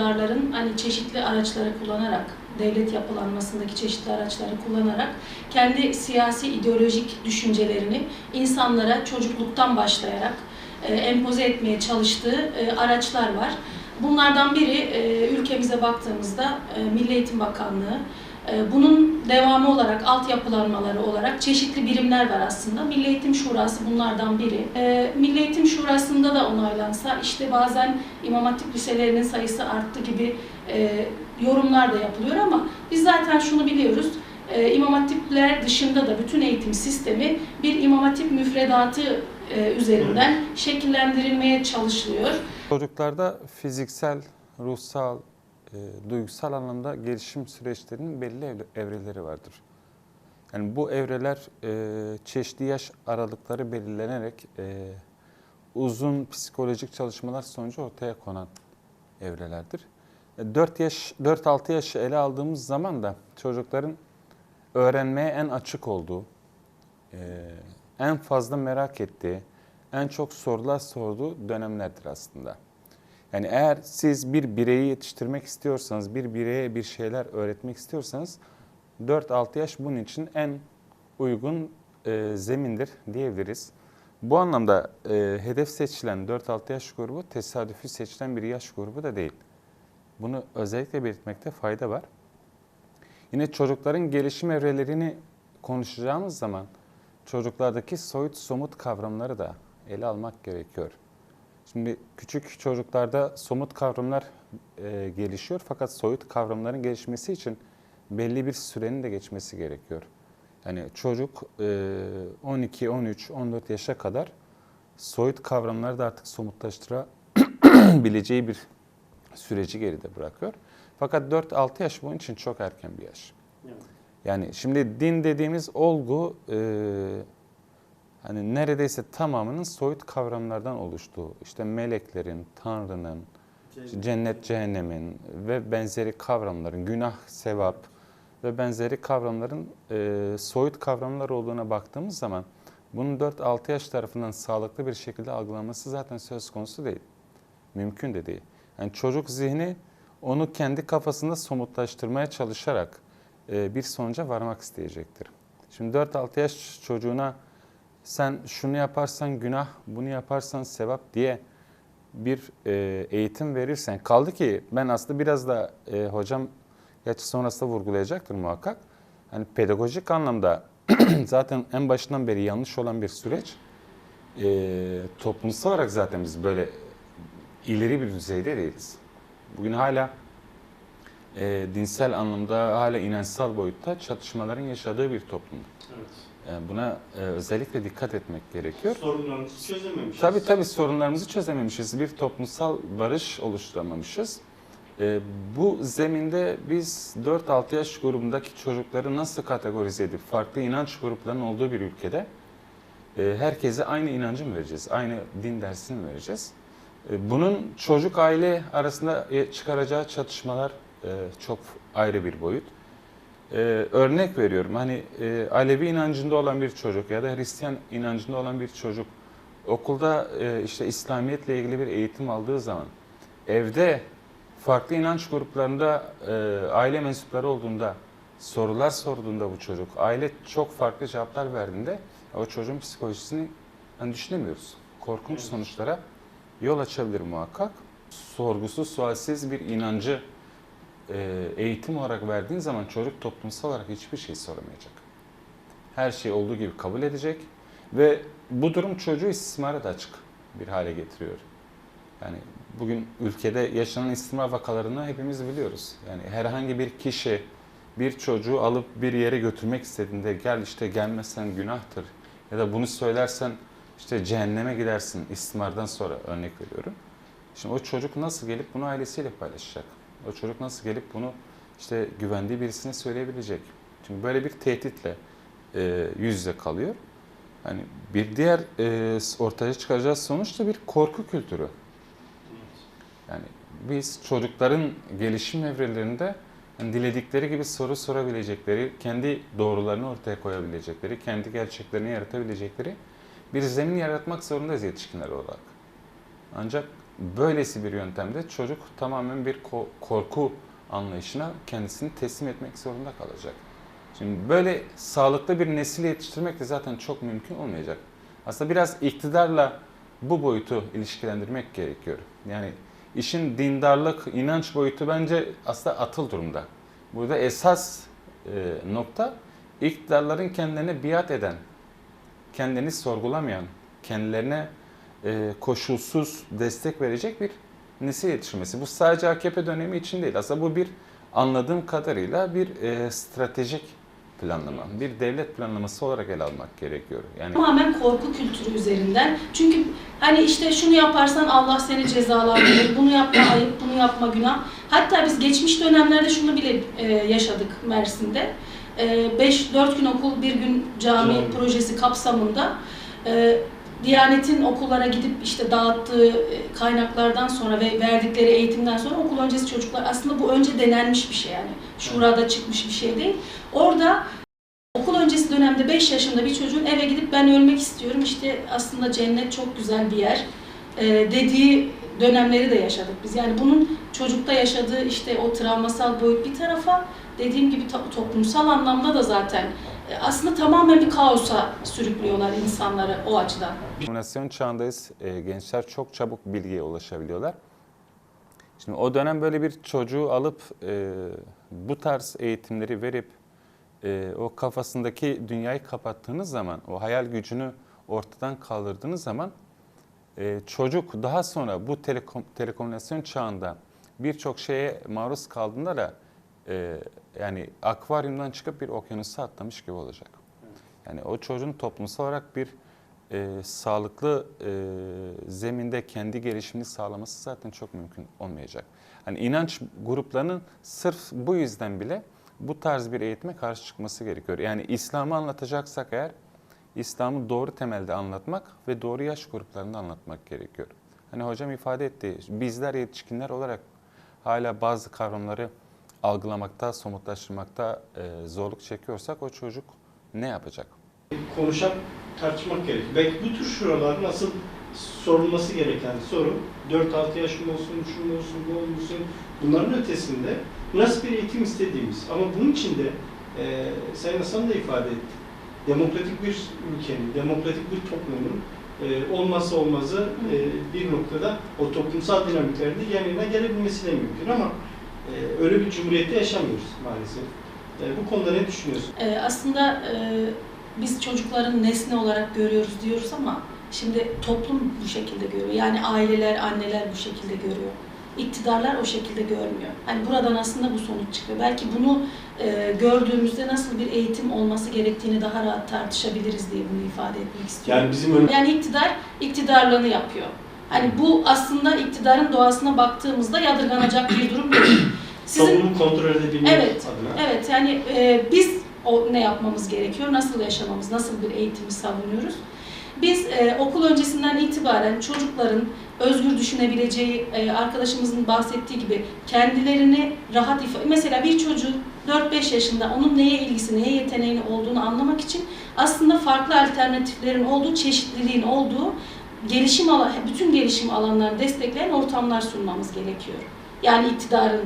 iktidarların hani çeşitli araçları kullanarak, devlet yapılanmasındaki çeşitli araçları kullanarak kendi siyasi ideolojik düşüncelerini insanlara çocukluktan başlayarak e, empoze etmeye çalıştığı e, araçlar var. Bunlardan biri e, ülkemize baktığımızda e, Milli Eğitim Bakanlığı, bunun devamı olarak, altyapılanmaları olarak çeşitli birimler var aslında. Milli Eğitim Şurası bunlardan biri. E, Milli Eğitim Şurası'nda da onaylansa işte bazen İmam Hatip liselerinin sayısı arttı gibi e, yorumlar da yapılıyor ama biz zaten şunu biliyoruz. E, İmam Hatipler dışında da bütün eğitim sistemi bir İmam Hatip müfredatı e, üzerinden şekillendirilmeye çalışılıyor. Çocuklarda fiziksel, ruhsal, e, duygusal anlamda gelişim süreçlerinin belli ev- evreleri vardır. Yani bu evreler e, çeşitli yaş aralıkları belirlenerek e, uzun psikolojik çalışmalar sonucu ortaya konan evrelerdir. 4 yaş 4-6 yaşı ele aldığımız zaman da çocukların öğrenmeye en açık olduğu, e, en fazla merak ettiği, en çok sorular sorduğu dönemlerdir aslında. Yani eğer siz bir bireyi yetiştirmek istiyorsanız, bir bireye bir şeyler öğretmek istiyorsanız 4-6 yaş bunun için en uygun e, zemindir diyebiliriz. Bu anlamda e, hedef seçilen 4-6 yaş grubu tesadüfi seçilen bir yaş grubu da değil. Bunu özellikle belirtmekte fayda var. Yine çocukların gelişim evrelerini konuşacağımız zaman çocuklardaki soyut somut kavramları da ele almak gerekiyor. Şimdi küçük çocuklarda somut kavramlar e, gelişiyor fakat soyut kavramların gelişmesi için belli bir sürenin de geçmesi gerekiyor. Yani çocuk e, 12, 13, 14 yaşa kadar soyut kavramları da artık somutlaştırabileceği bir süreci geride bırakıyor. Fakat 4-6 yaş bunun için çok erken bir yaş. Yani şimdi din dediğimiz olgu e, hani neredeyse tamamının soyut kavramlardan oluştuğu, işte meleklerin, Tanrı'nın, işte cennet, cehennemin ve benzeri kavramların, günah, sevap ve benzeri kavramların e, soyut kavramlar olduğuna baktığımız zaman bunun 4-6 yaş tarafından sağlıklı bir şekilde algılanması zaten söz konusu değil. Mümkün de değil. Yani çocuk zihni onu kendi kafasında somutlaştırmaya çalışarak e, bir sonuca varmak isteyecektir. Şimdi 4-6 yaş çocuğuna sen şunu yaparsan günah, bunu yaparsan sevap diye bir e, eğitim verirsen kaldı ki ben aslında biraz da e, hocam gerçi sonrasında vurgulayacaktır muhakkak. Hani pedagojik anlamda zaten en başından beri yanlış olan bir süreç. E, toplumsal olarak zaten biz böyle ileri bir düzeyde değiliz. Bugün hala e, dinsel anlamda hala inançsal boyutta çatışmaların yaşadığı bir toplum. Evet. Yani buna e, özellikle dikkat etmek gerekiyor. Sorunlarımızı çözememişiz. Tabii tabii sorunlarımızı çözememişiz. Bir toplumsal barış oluşturamamışız. E, bu zeminde biz 4-6 yaş grubundaki çocukları nasıl kategorize edip farklı inanç gruplarının olduğu bir ülkede e, herkese aynı inancı mı vereceğiz? Aynı din dersini mi vereceğiz? E, bunun çocuk aile arasında çıkaracağı çatışmalar çok ayrı bir boyut. Ee, örnek veriyorum hani e, Alevi inancında olan bir çocuk ya da Hristiyan inancında olan bir çocuk okulda e, işte İslamiyetle ilgili bir eğitim aldığı zaman evde farklı inanç gruplarında e, aile mensupları olduğunda sorular sorduğunda bu çocuk aile çok farklı cevaplar verdiğinde o çocuğun psikolojisini hani düşünemiyoruz. Korkunç Evet. sonuçlara yol açabilir muhakkak. Sorgusuz, sualsiz bir inancı e, eğitim olarak verdiğin zaman çocuk toplumsal olarak hiçbir şey soramayacak. Her şeyi olduğu gibi kabul edecek ve bu durum çocuğu istismara da açık bir hale getiriyor. Yani bugün ülkede yaşanan istismar vakalarını hepimiz biliyoruz. Yani herhangi bir kişi bir çocuğu alıp bir yere götürmek istediğinde gel işte gelmezsen günahtır ya da bunu söylersen işte cehenneme gidersin istismardan sonra örnek veriyorum. Şimdi o çocuk nasıl gelip bunu ailesiyle paylaşacak? O çocuk nasıl gelip bunu işte güvendiği birisine söyleyebilecek? Çünkü böyle bir tehditle e, yüz yüze kalıyor. Hani bir diğer e, ortaya çıkaracağı sonuç da bir korku kültürü. Yani biz çocukların gelişim evrelerinde yani diledikleri gibi soru sorabilecekleri, kendi doğrularını ortaya koyabilecekleri, kendi gerçeklerini yaratabilecekleri bir zemin yaratmak zorundayız yetişkinler olarak. Ancak böylesi bir yöntemde çocuk tamamen bir ko- korku anlayışına kendisini teslim etmek zorunda kalacak. Şimdi böyle sağlıklı bir nesil yetiştirmek de zaten çok mümkün olmayacak. Aslında biraz iktidarla bu boyutu ilişkilendirmek gerekiyor. Yani işin dindarlık, inanç boyutu bence aslında atıl durumda. Burada esas e, nokta iktidarların kendilerine biat eden, kendini sorgulamayan, kendilerine e, koşulsuz destek verecek bir nesil yetiştirmesi. Bu sadece AKP dönemi için değil. Aslında bu bir anladığım kadarıyla bir e, stratejik planlama, bir devlet planlaması olarak ele almak gerekiyor. Yani Tamamen korku kültürü üzerinden. Çünkü hani işte şunu yaparsan Allah seni cezalandırır, bunu yapma ayıp, bunu yapma günah. Hatta biz geçmiş dönemlerde şunu bile e, yaşadık Mersin'de. 5-4 gün okul, bir gün cami Cami. projesi kapsamında e, Diyanet'in okullara gidip işte dağıttığı e, kaynaklardan sonra ve verdikleri eğitimden sonra okul öncesi çocuklar aslında bu önce denenmiş bir şey yani. Şurada çıkmış bir şey değil. Orada okul öncesi dönemde 5 yaşında bir çocuğun eve gidip ben ölmek istiyorum işte aslında cennet çok güzel bir yer e, dediği dönemleri de yaşadık biz. Yani bunun çocukta yaşadığı işte o travmasal boyut bir tarafa dediğim gibi to- toplumsal anlamda da zaten aslında tamamen bir kaosa sürüklüyorlar insanları o açıdan. Simülasyon çağındayız. E, gençler çok çabuk bilgiye ulaşabiliyorlar. Şimdi o dönem böyle bir çocuğu alıp e, bu tarz eğitimleri verip e, o kafasındaki dünyayı kapattığınız zaman, o hayal gücünü ortadan kaldırdığınız zaman e, çocuk daha sonra bu telekom, telekomünikasyon çağında birçok şeye maruz kaldığında da e, yani akvaryumdan çıkıp bir okyanusa atlamış gibi olacak. Yani o çocuğun toplumsal olarak bir e, sağlıklı e, zeminde kendi gelişimini sağlaması zaten çok mümkün olmayacak. Hani inanç gruplarının sırf bu yüzden bile bu tarz bir eğitime karşı çıkması gerekiyor. Yani İslam'ı anlatacaksak eğer İslam'ı doğru temelde anlatmak ve doğru yaş gruplarında anlatmak gerekiyor. Hani hocam ifade etti, bizler yetişkinler olarak hala bazı kavramları algılamakta, somutlaştırmakta e, zorluk çekiyorsak o çocuk ne yapacak? konuşan tartışmak gerekiyor. Belki bu tür şuraların asıl sorulması gereken soru 4-6 yaş mı olsun, şu mu olsun, bu olsun bunların ötesinde nasıl bir eğitim istediğimiz ama bunun için de e, Sayın Hasan da ifade etti. Demokratik bir ülkenin, demokratik bir toplumun e, olmazsa olmazı e, bir noktada o toplumsal dinamiklerde yan yana gelebilmesi de mümkün ama e, öyle bir cumhuriyette yaşamıyoruz maalesef. E, bu konuda ne düşünüyorsun? Ee, aslında e, biz çocukların nesne olarak görüyoruz diyoruz ama şimdi toplum bu şekilde görüyor. Yani aileler, anneler bu şekilde görüyor. İktidarlar o şekilde görmüyor. Hani buradan aslında bu sonuç çıkıyor. Belki bunu e, gördüğümüzde nasıl bir eğitim olması gerektiğini daha rahat tartışabiliriz diye bunu ifade etmek istiyorum. Yani bizim Yani iktidar iktidarlığını yapıyor. Hani bu aslında iktidarın doğasına baktığımızda yadırganacak bir durum değil. Sizin toplumu kontrol edebilmek Evet, adına. Evet yani e, biz o ne yapmamız gerekiyor, nasıl yaşamamız, nasıl bir eğitimi savunuyoruz? Biz e, okul öncesinden itibaren çocukların özgür düşünebileceği, e, arkadaşımızın bahsettiği gibi kendilerini rahat ifade... Mesela bir çocuk 4-5 yaşında onun neye ilgisi, neye yeteneğini olduğunu anlamak için aslında farklı alternatiflerin olduğu, çeşitliliğin olduğu gelişim alan, bütün gelişim alanlarını destekleyen ortamlar sunmamız gerekiyor. Yani iktidarın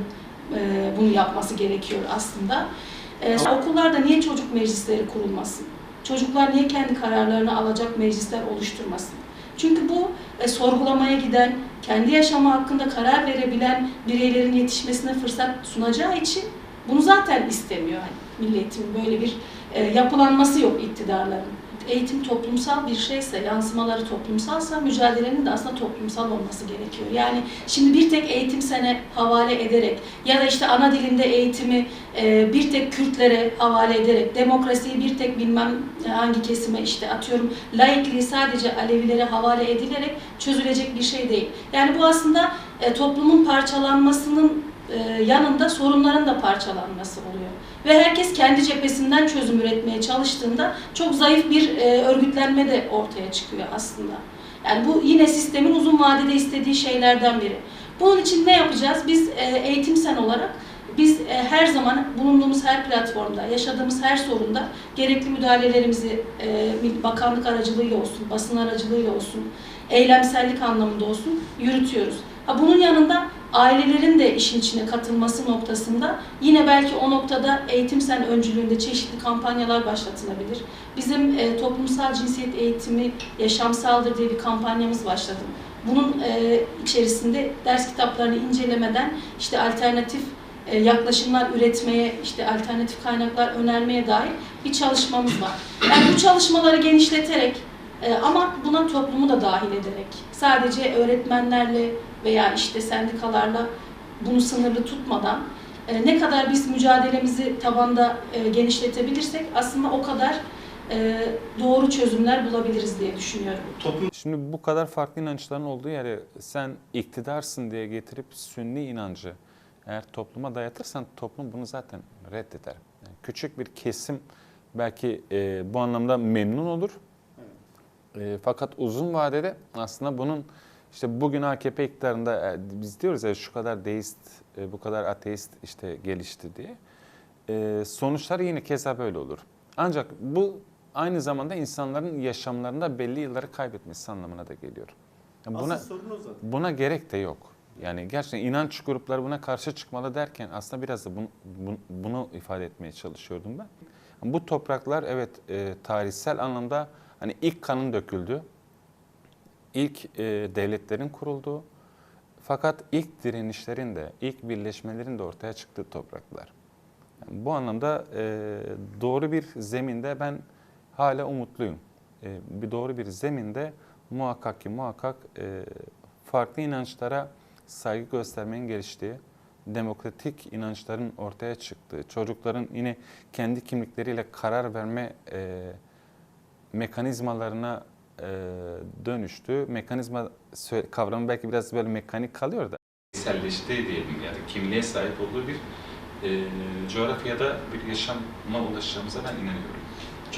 e, bunu yapması gerekiyor aslında. E, okullarda niye çocuk meclisleri kurulmasın? Çocuklar niye kendi kararlarını alacak meclisler oluşturmasın? Çünkü bu e, sorgulamaya giden, kendi yaşamı hakkında karar verebilen bireylerin yetişmesine fırsat sunacağı için bunu zaten istemiyor. Yani milletin böyle bir e, yapılanması yok iktidarların. Eğitim toplumsal bir şeyse, yansımaları toplumsalsa mücadelenin de aslında toplumsal olması gerekiyor. Yani şimdi bir tek eğitim sene havale ederek ya da işte ana dilinde eğitimi e, bir tek Kürtlere havale ederek, demokrasiyi bir tek bilmem hangi kesime işte atıyorum laikliği sadece Alevilere havale edilerek çözülecek bir şey değil. Yani bu aslında e, toplumun parçalanmasının yanında sorunların da parçalanması oluyor. Ve herkes kendi cephesinden çözüm üretmeye çalıştığında çok zayıf bir e, örgütlenme de ortaya çıkıyor aslında. Yani bu yine sistemin uzun vadede istediği şeylerden biri. Bunun için ne yapacağız? Biz e, eğitimsen olarak biz e, her zaman bulunduğumuz her platformda, yaşadığımız her sorunda gerekli müdahalelerimizi e, bakanlık aracılığıyla olsun, basın aracılığıyla olsun, eylemsellik anlamında olsun yürütüyoruz. Bunun yanında ailelerin de işin içine katılması noktasında yine belki o noktada eğitim sen öncülüğünde çeşitli kampanyalar başlatılabilir. Bizim e, toplumsal cinsiyet eğitimi yaşamsaldır diye bir kampanyamız başladı. Bunun e, içerisinde ders kitaplarını incelemeden işte alternatif e, yaklaşımlar üretmeye, işte alternatif kaynaklar önermeye dair bir çalışmamız var. Yani bu çalışmaları genişleterek e, ama buna toplumu da dahil ederek, sadece öğretmenlerle veya işte sendikalarla bunu sınırlı tutmadan e, ne kadar biz mücadelemizi tabanda e, genişletebilirsek aslında o kadar e, doğru çözümler bulabiliriz diye düşünüyorum. Toplum Şimdi bu kadar farklı inançların olduğu yere sen iktidarsın diye getirip sünni inancı eğer topluma dayatırsan toplum bunu zaten reddeder. Yani küçük bir kesim belki e, bu anlamda memnun olur. E, fakat uzun vadede aslında bunun işte bugün AKP iktidarında e, biz diyoruz ya şu kadar deist, e, bu kadar ateist işte gelişti diye. E, sonuçları yine keza böyle olur. Ancak bu aynı zamanda insanların yaşamlarında belli yılları kaybetmesi anlamına da geliyor. Yani buna, asıl sorun o zaten. buna gerek de yok. Yani gerçekten inanç grupları buna karşı çıkmalı derken aslında biraz da bunu, bunu, bunu ifade etmeye çalışıyordum ben. Bu topraklar evet e, tarihsel anlamda hani ilk kanın döküldü. ilk e, devletlerin kurulduğu fakat ilk direnişlerin de, ilk birleşmelerin de ortaya çıktığı topraklar. Yani bu anlamda e, doğru bir zeminde ben hala umutluyum. E, bir doğru bir zeminde muhakkak ki muhakkak e, farklı inançlara saygı göstermenin geliştiği, demokratik inançların ortaya çıktığı, çocukların yine kendi kimlikleriyle karar verme e, mekanizmalarına e, dönüştüğü, mekanizma kavramı belki biraz böyle mekanik kalıyor da bireyselleştiği diyelim yani kimliğe sahip olduğu bir e, coğrafyada bir yaşama ulaşacağımıza ben inanıyorum.